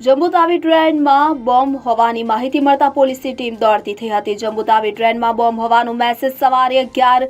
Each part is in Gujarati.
જમ્મુતાવી ટ્રેનમાં બોમ્બ હોવાની માહિતી મળતા પોલીસની ટીમ દોડતી થઈ હતી. જંબુતાવી ટ્રેનમાં બોમ્બ હોવાનો મેસેજ સવારે અગિયાર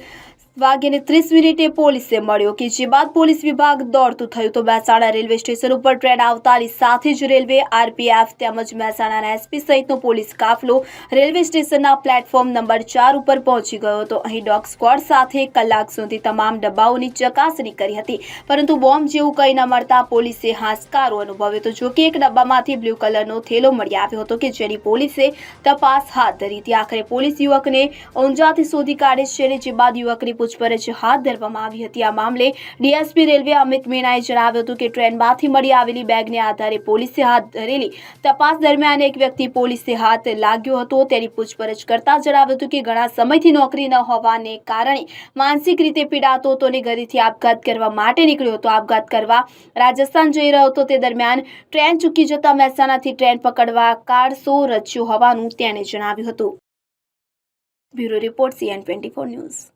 વાગ્યાને ત્રીસ મિનિટે પોલીસે મળ્યો કે જે બાદ પોલીસ વિભાગ દોડતું થયું તો મહેસાણા રેલવે સ્ટેશન ઉપર ટ્રેન આવતાની સાથે જ રેલવે, આરપીએફ તેમજ મહેસાણાના એસપી સહિતનો પોલીસ કાફલો રેલવે સ્ટેશનના પ્લેટફોર્મ નંબર ચાર ઉપર પહોંચી ગયો હતો. અહીં ડોગ સ્ક્વોડ સાથે કલાક સુધી તમામ ડબ્બાઓની ચકાસણી કરી હતી. પરંતુ બોમ્બ જેવું કંઈ ન મળતા પોલીસે હાશકારો અનુભવ્યો. હતો જોકે એક ડબ્બામાંથી બ્લુ કલરનો થેલો મળી આવ્યો હતો કે જેની પોલીસે તપાસ હાથ ધરી. હતી આખરે પોલીસ યુવકને ઊંઝાથી શોધી કાઢે છે અને જે બાદ યુવકની પૂછપરછ હાથ ધરવામાં આવી હતી. આ મામલે ડીએસપી રેલવે અમિત મીણાએ જણાવ્યું હતું કે ટ્રેનમાંથી મળી આવેલી બેગને આધારે પોલીસે હાથ ધરેલી તપાસ દરમિયાન એક વ્યક્તિ પોલીસે હાથ લાગ્યો હતો. તેની પૂછપરછ કરતા જણાવ્યું હતું કે ઘણા સમયથી નોકરી ન હોવાને કારણે માનસિક રીતે પીડાતો હતો અને ઘરેથી આપઘાત કરવા માટે નીકળ્યો હતો. આપઘાત કરવા રાજસ્થાન જઈ રહ્યો હતો. તે દરમિયાન ટ્રેન ચૂકી જતા મહેસાણાથી ટ્રેન પકડવા કારસો રચ્યો હોવાનું તેણે જણાવ્યું હતું. Bureau report CN twenty four news.